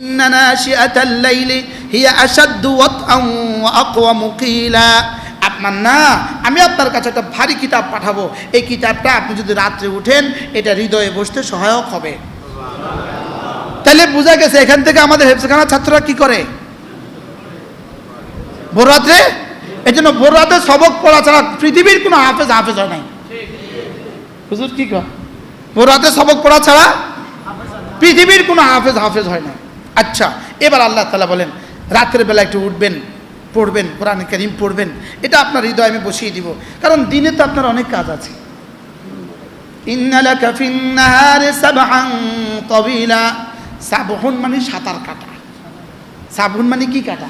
إن ناشئة الليل هي أشد وطئا وأقوم قيلا আপনার না আমি আপনার কাছে একটা ভারী কিতাব পাঠাবো এই কিতাবটা আপনি যদি রাত্রে উঠেন এটা হৃদয়ে বসতে সহায়ক হবে তাহলে বোঝা গেছে এখান থেকে আমাদের হেফসখানা ছাত্ররা কি করে ভোর রাত্রে এই জন্য ভোর রাতে সবক পড়া ছাড়া পৃথিবীর কোনো হাফেজ হাফেজ হয় নাই হুজুর কি কর ভোর রাতে সবক পড়া ছাড়া পৃথিবীর কোনো হাফেজ হাফেজ হয় না আচ্ছা এবার আল্লাহ তালা বলেন, রাতের বেলা একটু উঠবেন, পড়বেন, কোরআন করিম পড়বেন, এটা আপনার হৃদয়ে আমি বসিয়ে দিব। কারণ দিনে তো আপনার অনেক কাজ আছে। সাবহুন মানে সাঁতার কাটা। সাবহুন মানে কি কাটা?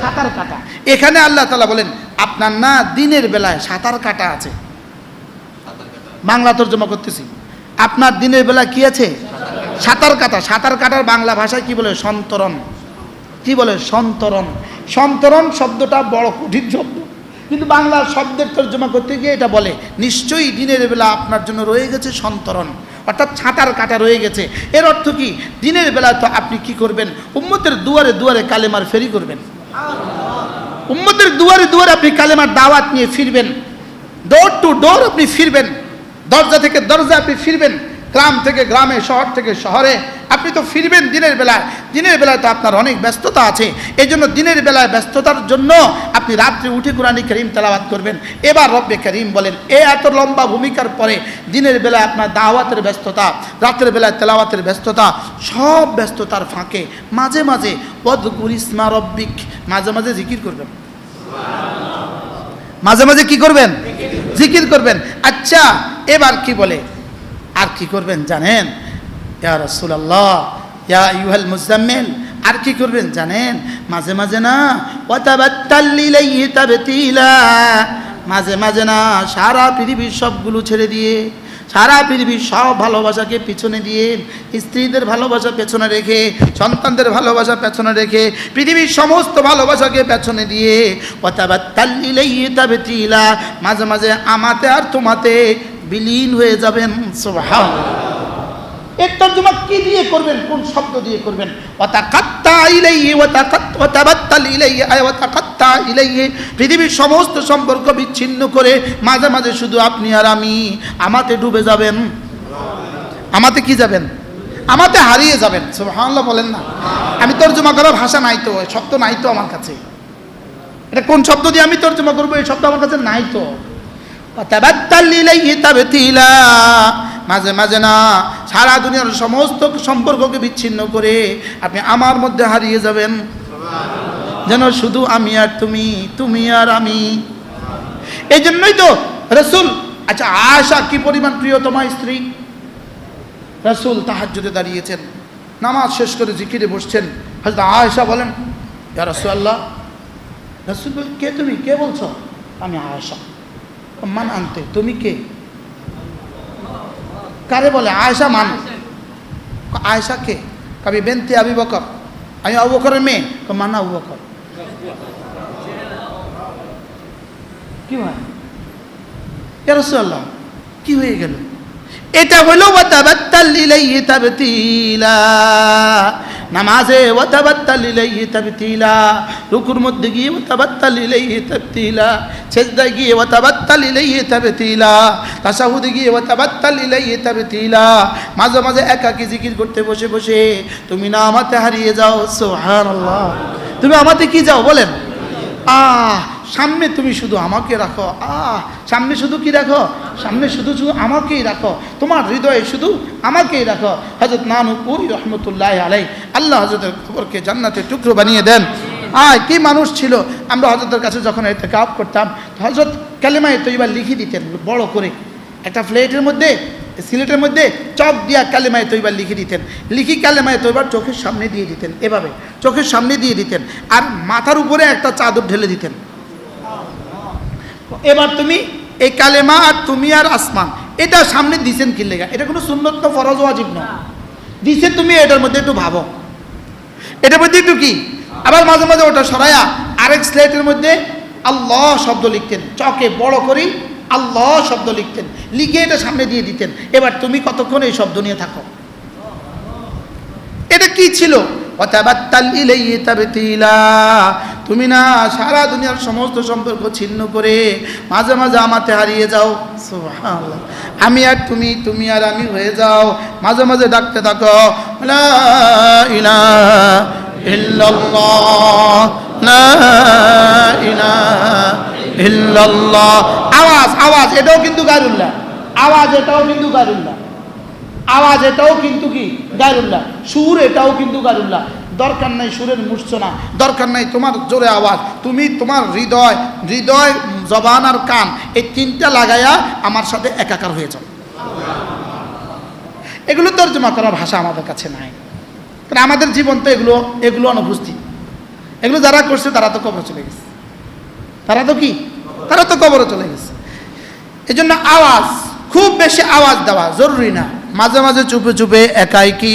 সাঁতার কাটা। এখানে আল্লাহ তালা বলেন, আপনার না দিনের বেলায় সাঁতার কাটা আছে? বাংলা তর্জমা করতেছি। আপনার দিনের বেলা কি আছে? সাঁতার কাটা সাঁতার কাটার বাংলা ভাষায় কি বলে? সন্তরণ। কি বলে? সন্তরণ। সন্তরণ শব্দটা বড় কঠিন শব্দ। কিন্তু বাংলা শব্দের তর্জমা করতে গিয়ে এটা বলে, নিশ্চয়ই দিনের বেলা আপনার জন্য রয়ে গেছে সন্তরণ। অর্থাৎ ছাতার কাটা রয়ে গেছে। এর অর্থ কি? দিনের বেলা তো আপনি কি করবেন? উম্মতের দুয়ারে দুয়ারে কালেমার ফেরি করবেন। উম্মতের দুয়ারে দুয়ারে আপনি কালেমার দাওয়াত নিয়ে ফিরবেন। ডোর টু ডোর আপনি ফিরবেন। দরজা থেকে দরজা আপনি ফিরবেন। গ্রাম থেকে গ্রামে, শহর থেকে শহরে। আপনি তো ফিরবেন দিনের বেলায়। দিনের বেলায় তো আপনার অনেক ব্যস্ততা আছে। এই জন্য দিনের বেলায় ব্যস্ততার জন্য আপনি রাত্রে উঠে কোরআনী করিম তেলাওয়াত করবেন। এবার রব্বে করিম বলেন, এ এত লম্বা ভূমিকার পরে দিনের বেলায় আপনার দাওয়াতের ব্যস্ততা, রাতের বেলায় তেলাওয়াতের ব্যস্ততা, সব ব্যস্ততার ফাঁকে মাঝে মাঝে পদগুর ইসমা রব্বিক। মাঝে মাঝে জিকির করবেন। মাঝে মাঝে কি করবেন? জিকির করবেন। আচ্ছা এবার কি বলে? আর কি করবেন জানেন? ইয়া রাসূলুল্লাহ, ইয়া আইয়ুহাল মুজাম্মিল আর কি করবেন জানেন? মাঝে মাঝে না মাঝে মাঝে না, সারা পৃথিবীর সবগুলো ছেড়ে দিয়ে, সারা পৃথিবীর সব ভালোবাসাকে পিছনে দিয়ে, স্ত্রীদের ভালোবাসা পেছনে রেখে, সন্তানদের ভালোবাসা পেছনে রেখে, পৃথিবীর সমস্ত ভালোবাসাকে পেছনে দিয়ে তাল্লিলেই তবে তিলা মাঝে মাঝে আমাতে আর তোমাতে বিলীন হয়ে যাবেন সোহান এর তর্জমা কি দিয়ে করবেন? কোন শব্দ দিয়ে করবেন? পৃথিবীর সমস্ত সম্পর্ক বিচ্ছিন্ন করে মাঝে মাঝে শুধু আপনি আর আমি, আমাতে ডুবে যাবেন। আমাতে কি যাবেন? আমাতে হারিয়ে যাবেন। সুবহানাল্লাহ বলেন না। আমি তর্জমা করার ভাষা নাই তো শব্দ নাই তো আমার কাছে। এটা কোন শব্দ দিয়ে আমি তর্জমা করব? এই শব্দ আমার কাছে নাই তো। মাঝে মাঝে না, সারা দুনিয়ার সমস্ত সম্পর্ককে বিচ্ছিন্ন করে আপনি আমার মধ্যে হারিয়ে যাবেন। যেন শুধু আমি আর তুমি তুমি আর আমি। এই জন্যই তো রসুল আচ্ছা আশা কি পরিমাণ প্রিয়তমা স্ত্রী? রসুল তাহাজ্জুদে দাঁড়িয়েছেন, নামাজ শেষ করে জিকিরে বসছেন। হয়তো আয়েশা বলেন রসুল্লাহ রসুল কে তুমি? কে বলছো? আমি আয়েশা। মান আনতে? তুমি কে? কারে বলে? আয়েশা মান। আয়েশা কে? কবি বেনতে আবি বকর। আমি আবু বকরের মেয়ে। মানা আবু বকর। কি হয় রাসূলুল্লাহ, কি হয়ে গেল? এটা হলো ওয়াতাবাত্তাল ইলাইহি তাবতিলা। নামাজে ওয়াতাবাত্তাল ইলাইহি তাবতিলা, রুকুর মধ্যে গিয়ে ওয়াতাবাত্তাল ইলাইহি তাবতিলা সেজদা গিয়ে ওয়াতাবাত্তাল ইলাইহি তাবতিলা তাশাহুদে গিয়ে ওয়াতাবাত্তাল ইলাইহি তাবতিলা, মাঝে মাঝে একাকী জিকির করতে বসে বসে তুমি না আমাতে হারিয়ে যাও, সুবহানাল্লাহ। তুমি আমাতে কি যাও বলেন? আহ সামনে তুমি শুধু আমাকে রাখো। আহ, সামনে শুধু কি রাখো? সামনে শুধু শুধু আমাকেই রাখো। তোমার হৃদয়ে শুধু আমাকেই রাখো। হজরত নানুপুর রহমতুল্লাহ আলাই আল্লাহ হজরতের খবরকে জান্নাতে টুকরো বানিয়ে দেন। আয়, কি মানুষ ছিল? আমরা হজরতের কাছে যখন এতে কাপ করতাম হজরত কালেমায় তৈবার লিখে দিতেন, বড় করে। একটা প্লেটের মধ্যে, সিলেটের মধ্যে চক দিয়া কালেমায় তৈবার লিখে দিতেন। লিখি কালেমায় তৈবার চোখের সামনে দিয়ে দিতেন, এভাবে। চোখের সামনে দিয়ে দিতেন। আর মাথার উপরে একটা চাদর ঢেলে দিতেন। এবার তুমি এই কালেমা আর তুমি আর আসমান, এটা সামনে দিছেন কি লেগা? এটা কোনো সুন্নত তো ফরজ ওয়াজিব না দিছে তুমি, এটার মধ্যে একটু ভাবো। এটার মধ্যে একটু কি? আবার মাঝে মাঝে ওটা সরাইয়া আরেক স্লেটের মধ্যে আল্লাহ শব্দ লিখতেন। চকে বড় করি আল্লাহ শব্দ লিখতেন। লিখে এটা সামনে দিয়ে দিতেন। এবার তুমি কতক্ষণ এই শব্দ নিয়ে থাকো? এটা কি ছিল? ওয়াতাবাত্তাল ইলাইহি তাবতিলা। তুমি না সারা দুনিয়ার সমস্ত সম্পর্ক ছিন্ন করে মাঝে মাঝে আমাতে হারিয়ে যাও। আমি আর তুমি তুমি আর আমি হয়ে যাও। মাঝে মাঝে ডাকতে থাকো। আওয়াজ আওয়াজ, এটাও কিন্তু গায়রুল্লাহ। আওয়াজ, এটাও কিন্তু গায়রুল্লাহ। আওয়াজ, এটাও কিন্তু কি? গায়রুল্লাহ। সুর, এটাও কিন্তু গায়রুল্লাহ। দরকার নাই সুরের মূর্ছনা, দরকার নাই তোমার জোরে আওয়াজ। তুমি তোমার হৃদয় হৃদয়, জবান আর কান, এই তিনটা লাগাইয়া আমার সাথে একাকার হয়ে যাও। এগুলো তর্জমা করার ভাষা আমাদের কাছে নাই। কারণ আমাদের জীবন তো এগুলো এগুলো অনুপস্থিত। এগুলো যারা করছে তারা তো কবর চলে গেছে। তারা তো কি? তারা তো কবরে চলে গেছে। এই জন্য আওয়াজ, খুব বেশি আওয়াজ দেওয়া জরুরি না। মাঝে মাঝে চুপে চুপে একাই কি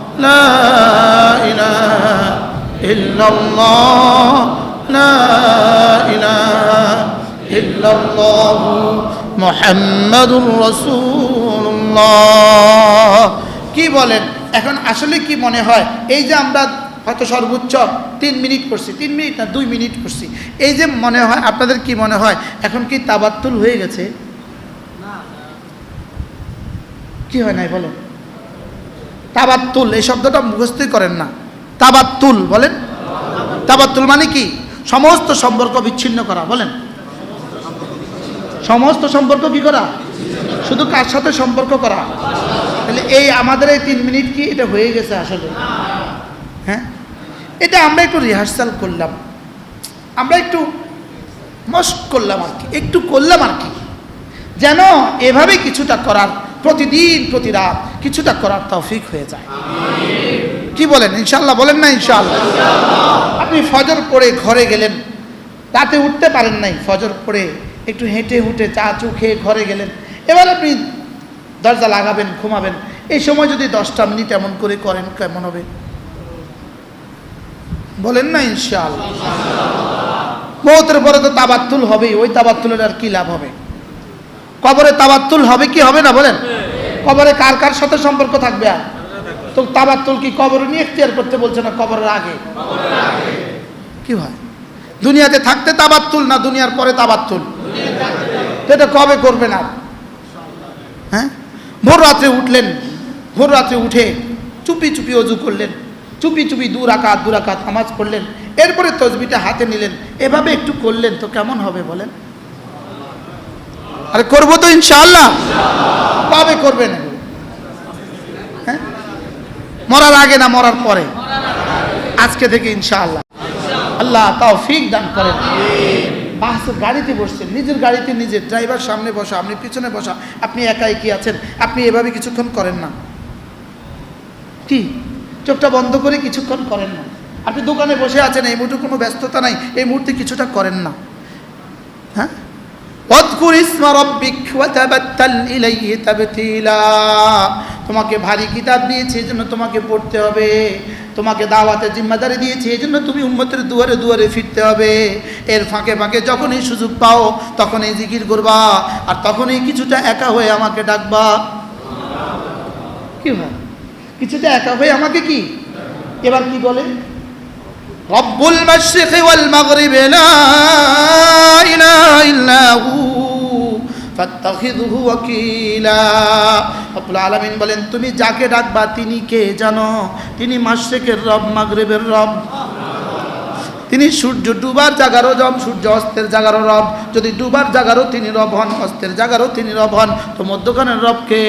لا إله إلا الله لا إله إلا الله محمد رسول الله কি বলেন এখন আসলে কি মনে হয় এই যে আমরা হয়তো সর্বোচ্চ তিন মিনিট করছি তিন মিনিট না দুই মিনিট করছি এই যে মনে হয় আপনাদের কি মনে হয় এখন কি তাবাত্তুল হয়ে গেছে কি হয় নাই বলেন তাবাত্তুল, এই শব্দটা মুখস্থই করেন না। তাবাত্তুল, বলেন? তাবাত্তুল মানে কি? সমস্ত সম্পর্ক বিচ্ছিন্ন করা, বলেন। সমস্ত সম্পর্ক কি করা? শুধু কার সাথে সম্পর্ক করা? তাহলে এই আমাদের এই তিন মিনিট কি এটা হয়ে গেছে আসলে? হ্যাঁ? এটা আমরা একটু রিহার্সাল করলাম। আমরা একটু মস্ক করলাম আর কি, একটু করলাম আর কি। যেন এভাবে কিছুটা করার প্রতিদিন, প্রতি রাত কিছুটা করার তৌফিক হয়ে যায়। কি বলেন? ইনশাল্লাহ বলেন না ইনশাল্লাহ আপনি ফজর পড়ে ঘরে গেলেন, রাতে উঠতে পারেন নাই, ফজর পড়ে একটু হেঁটে হুটে চা চু খেয়ে ঘরে গেলেন। এবার আপনি দরজা লাগাবেন, ঘুমাবেন। এই সময় যদি দশটা মিনিট এমন করে করেন, কেমন হবে? বলেন না ইনশাআল্লাহ। মৌতের পরে তো তাবাত্তুল হবেই, ওই তাবাত্তুলের আর কি লাভ হবে? কবরে তাবাত্তুল হবে কি হবে না বলেন? কবরে কার কার সাথে সম্পর্ক থাকবে? আর তো তাবাত্তুল কি কবর নিয়ে এখতিয়ার করতে বলছে না কবরের আগে? কি হয়? দুনিয়াতে থাকতে তাবাত্তুল না দুনিয়ার পরে তাবাত্তুল? এটা কবে করবেন আর? হ্যাঁ? ভোর রাত্রে উঠলেন, ভোর রাত্রে উঠে চুপি চুপি অজু করলেন, চুপি চুপি দু রাকাত দু রাকাত নামাজ পড়লেন, এরপরে তসবিটা হাতে নিলেন, এভাবে একটু করলেন তো কেমন হবে বলেন? আরে করব তো ইনশাআল্লাহ। কবে করবেন? হ্যাঁ? মরার আগে না, মরার পরে। আজকে থেকে ইনশাআল্লাহ। আল্লাহ তাও ফিক দান করেন। বাসের গাড়িতে বসছেন, নিজের গাড়িতে নিজের ড্রাইভার সামনে বসা, আপনি পিছনে বসা, আপনি একাই কি আছেন? আপনি এভাবে কিছুক্ষণ করেন না। কি? চোখটা বন্ধ করে কিছুক্ষণ করেন না। আপনি দোকানে বসে আছেন, এই মুহূর্তে কোনো ব্যস্ততা নাই, এই মুহূর্তে কিছুটা করেন না। হ্যাঁ? অদ্কুর ইসমা রব্বিক তোমাকে ভারী কিতাব দিয়েছে, এই জন্য তোমাকে পড়তে হবে। তোমাকে দাওয়াতে জিম্মাদারি দিয়েছে, এই জন্য তুমি উম্মতের দুয়ারে দুয়ারে ফিরতে হবে। এর ফাঁকে ফাঁকে যখনই সুযোগ পাও, তখনই জিকির করবা, আর তখনই কিছুটা একা হয়ে আমাকে ডাকবা। কি হয় কিছুটা একা হয়ে আমাকে কি? এবার কি বলে? মাশরিকি ওয়াল মাগরিবি, লা ইলাহা ইল্লা হু ফাত্তাখিযহু ওয়াকিলা। রব্বুল আলামিন বলেন, তুমি যাকে ডাকবা তিনি কে জানো? তিনি মাশরিকের রব, মাগরিবের রব। তিনি সূর্য ডুবার জাগারও রব, সূর্য অস্তের জাগারও রব। যদি ডুবার জাগারও তিনি রব হন, অস্তের জাগারও তিনি রব হন, তো মধ্যখানের রবকে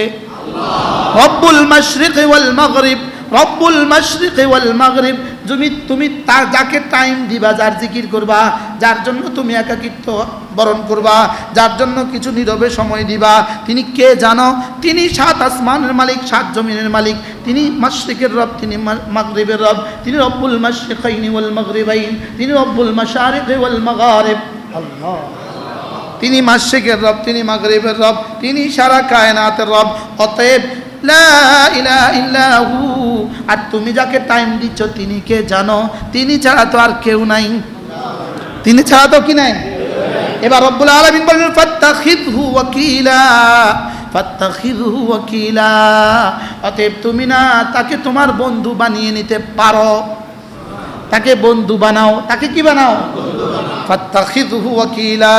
রব্বুল মাশরিক ওয়াল মাগরিব। রব্বুল মাশরিক ওয়াল মাগরিব, তুমি তুমি যাকে টাইম দিবা, যার জিকির করবা, যার জন্য তুমি একাকিত্ব বরণ করবা, যার জন্য কিছু নীরবে সময় দিবা, তিনি কে জানো? তিনি সাত আসমানের মালিক, সাত জমিনের মালিক, তিনি মাশরিকের রব, তিনি মাগরিবের রব, তিনি রব্বুল মাশরিকাইনি ওয়াল মাগরিবাইন, তিনি রব্বুল মাশারিক ওয়াল মাগারিব। আল্লাহ। তিনি মাসিকের রব, তিনি মাগরিবের রব, তিনি সারা কায়নাতের রব, অতএব আর তুমি যাকে টাইম দিচ্ছ, তিনি কে জানো? তিনি ছাড়া তো আর কেউ নাই। তিনি ছাড়া তো কি নাই? এবার রব্বুল আলমিন বললেন, ফাত্তাখিযহু ওয়াকিলা ফাত্তাখিযহু ওয়াকিলা। অতএব তুমি না তাকে তোমার বন্ধু বানিয়ে নিতে পারো। তাকে বন্ধু বানাও। তাকে কি বানাও? ওয়াকিলা।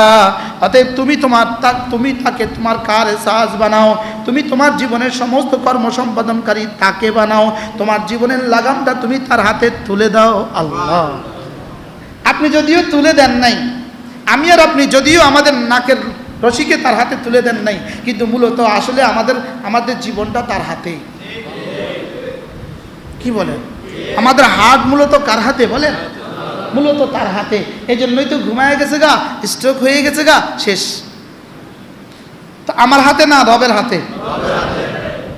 অতএব তুমি তোমার তুমি তাকে তোমার কার সাজ বানাও। তুমি তোমার জীবনের সমস্ত কর্ম সম্পাদনকারী তাকে বানাও। তোমার জীবনের লাগামটা তুমি তার হাতে তুলে দাও। আল্লাহ। আপনি যদিও তুলে দেন নাই, আমি আর আপনি যদিও আমাদের নাকের রশিকে তার হাতে তুলে দেন নাই, কিন্তু মূলত আসলে আমাদের আমাদের জীবনটা তার হাতেই কি বলেন? আমাদের হাত মূলত কার হাতে বলেন মূলত তার হাতে। এই জন্যই তো ঘুমায় গেছে গা স্ট্রোক হয়ে গেছে গা, শেষ। তো আমার হাতে না রবের হাতে?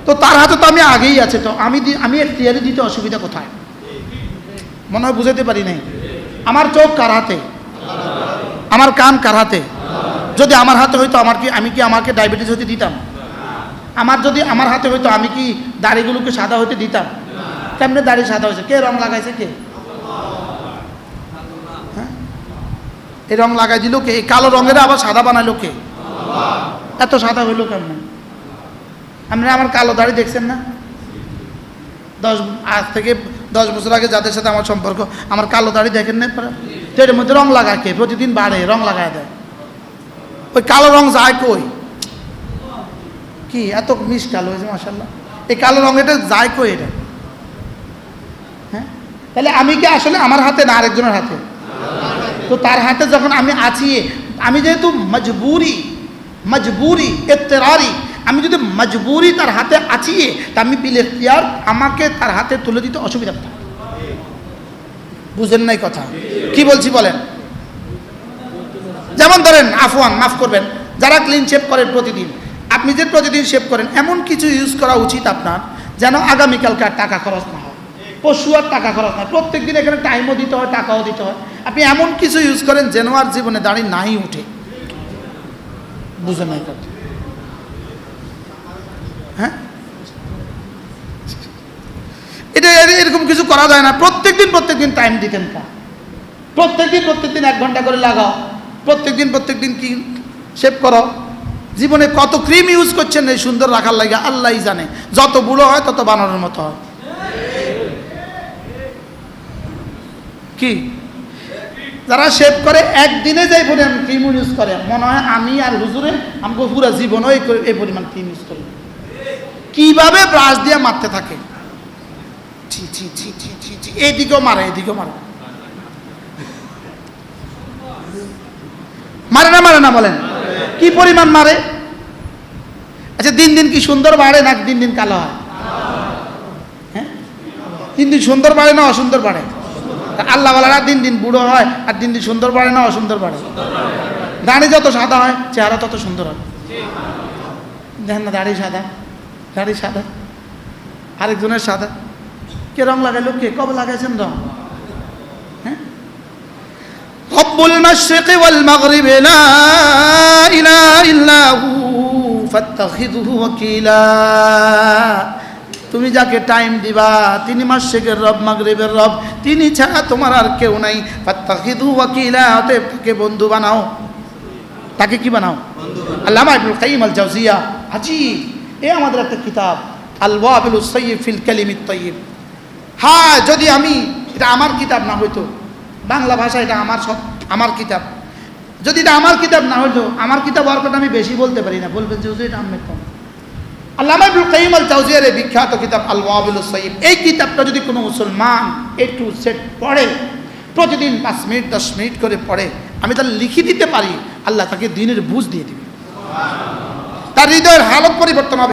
তো তার হাতে তো আমি আগেই আছে, তো আমি আমি এখতিয়ারি দিতে অসুবিধা কোথায়? মনে হয় বুঝাতে পারি নাই। আমার চোখ কার হাতে? আমার কান কার হাতে? যদি আমার হাতে হইতো, আমার কি আমি কি আমাকে ডায়াবেটিস হতে দিতাম? আমার যদি আমার হাতে হইতো, আমি কি দাড়িগুলোকে সাদা হতে দিতাম? কেমনে দাড়ি সাদা হয়েছে? কে রং লাগাইছে কে? হ্যাঁ? এই রং লাগাই দিল কে? এই কালো রঙের আবার সাদা বানাইলো কে? এত সাদা হইল কেমনে? আপনারা আমার কালো দাড়ি দেখছেন না? দশ আজ থেকে দশ বছর আগে যাদের সাথে আমার সম্পর্ক, আমার কালো দাড়ি দেখেন না তো এর মধ্যে রং লাগায় কে? প্রতিদিন বাড়ে, রং লাগায় দেয়। ওই কালো রং যায় কই? কি? এত মিস কালো হয়েছে মাসাল্লাহ এই কালো রং এটা যায় কই এটা? তাহলে আমি কি আসলে আমার হাতে না আরেকজনের হাতে? তো তার হাতে যখন আমি আছি, আমি যেহেতু মজবুরি মজবুরি এত্তেরারি আমি যদি মজবুরি তার হাতে আছি, তা আমি বিল এখতিয়ার আমাকে তার হাতে তুলে দিতে অসুবিধা কোথায়? বুঝেন নাই কথা? কি বলছি বলেন? যেমন ধরেন, আফওয়ান, মাফ করবেন, যারা ক্লিন শেপ করেন প্রতিদিন, আপনি যে প্রতিদিন শেপ করেন, এমন কিছু ইউজ করা উচিত আপনার যেন আগামীকালকে আর টাকা খরচ না পশু আর টাকা খরচ না প্রত্যেক দিন এখানে টাইমও দিতে হয়, টাকাও দিতে হয়। আপনি এমন কিছু ইউজ করেন যেন আর জীবনে দাঁড়িয়ে নাই উঠে। বুঝে নাই হ্যাঁ? এটা এরকম কিছু করা যায় না। প্রত্যেকদিন প্রত্যেকদিন টাইম দিতেন কা। প্রত্যেকদিন প্রত্যেকদিন এক ঘণ্টা করে লাগাও। প্রত্যেকদিন প্রত্যেকদিন কি শেভ করো? জীবনে কত ক্রিম ইউজ করছেন এই সুন্দর রাখার লাগে আল্লাহই জানে। যত বুড়ো হয়, তত বানানোর মতো হয়। কি? যারা শেভ করে, একদিনে যাই পরিমাণ ক্রিম ইউজ করে, মনে হয় আমি আর হুজুরে আমাকে পুরো জীবন এই পরিমাণ ক্রিম ইউজ করি। কীভাবে ব্রাশ দিয়ে মারতে থাকে? এইদিকেও মারে এদিকেও মারে। মারে না মারে না বলেন? কি পরিমাণ মারে? আচ্ছা দিন দিন কি সুন্দর বাড়ে না দিন দিন কালো হয়? হ্যাঁ? দিন দিন সুন্দর বাড়ে না অসুন্দর বাড়ে? আল্লাহ বলারা দিন দিন বুড়ো হয়, আর দিন দিন সুন্দর বাড়ে না অসুন্দর বাড়ে? দাঁড়ি যত সাদা হয়, চেহারা তত সুন্দর হয়। দেখেন না, দাড়ি সাদা দাড়ি সাদা, আরেকজনের সাদা। কে রং লাগাইলো? কে? কবে লাগাইছেন রং? মাশরিকি ওয়াল মাগরিবি, লা ইলাহা ইল্লা হু ফাত্তাখিযুহু ওয়াকিলা। তুমি যাকে টাইম দিবা, তিনি মাস মাসেকের রব, মাগরিবের রব, তিনি ছাড়া তোমার আর কেউ নাই। ফাত্তাখিযুহু ওয়াকিলা, অতএব তাকে বন্ধু বানাও। তাকে কি বানাও? আল্লামা ইবনুল কাইয়িম আল জাওজিয়া আজিব এ আমাদের একটা কিতাব আল ওয়াবিলুস সাইয়্যিব ফিল কালিমিত তাইয়্যিব হ্যাঁ যদি আমি, এটা আমার কিতাব না হইতো, বাংলা ভাষা এটা আমার সব, আমার কিতাব। যদি এটা আমার কিতাব না হইতো, আমার কিতাব হওয়ার কথা আমি বেশি বলতে পারি না। বলবেন যে এটা আমের কম আল্লামা ইবনুল কাইম আল জাওজিয়ার এই বিখ্যাত কিতাব আল ওয়াবিলুস সাইয়্যিব এই কিতাবটা যদি কোনো মুসলমান একটু সেট পড়ে, প্রতিদিন পাঁচ মিনিট, দশ মিনিট করে পড়ে, আমি তার লিখে দিতে পারি, আল্লাহ তাকে দিনের বুঝ দিয়ে দিবে। তার হৃদয়ের হালত পরিবর্তন হবে।